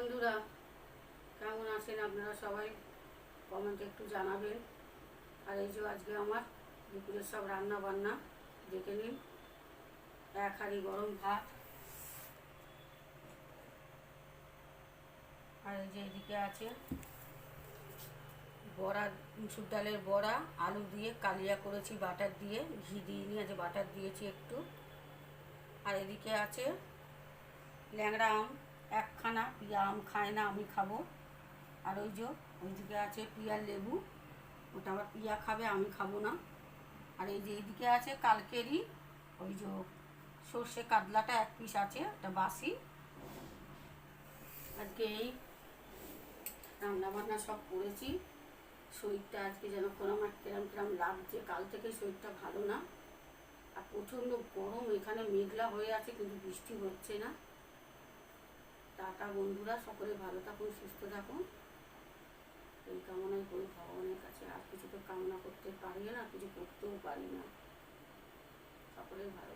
বন্ধুরা, কেমন আছেন আপনারা সবাই? কমেন্টে একটু জানাবেন। আর এই যে আজকে আমার দুপুরের সব রান্না বান্না দেখে নিন। এক হাঁড়ি গরম ভাত। আর এই যে এদিকে আছে বড়া, মুসুর ডালের বড়া, আলু দিয়ে কালিয়া করেছি, বাটার দিয়ে, ঘি দিয়ে নিয়ে আছে বাটার দিয়েছি একটু। আর এদিকে আছে ল্যাংড়া আম। একখানা পিয়া আম খায় না, আমি খাব। আর ওই যে ওইদিকে আছে পিয়ার লেবু, ওটা আবার পিয়া খাবে, আমি খাব না। আর এই যে এইদিকে আছে কালকেরই ওই যে সর্ষে কাতলাটা এক পিস আছে ওটা বাসি। আজকে এই রান্না বান্না সব করেছি। শরীরটা আজকে যেন কোনো আমার কিরম কিরম লাগছে, কাল থেকে শরীরটা ভালো না। আর প্রচণ্ড গরম, এখানে মেঘলা হয়ে আছে, কিন্তু বৃষ্টি হচ্ছে না। টাটা বন্ধুরা, সকলে ভালো থাকুন, সুস্থ থাকুন। এই কামনাই করি, ভগবানের কাছে আর কিছু তো কামনা করতে পারি না, কিছু করতেও পারি না। সকলে ভালো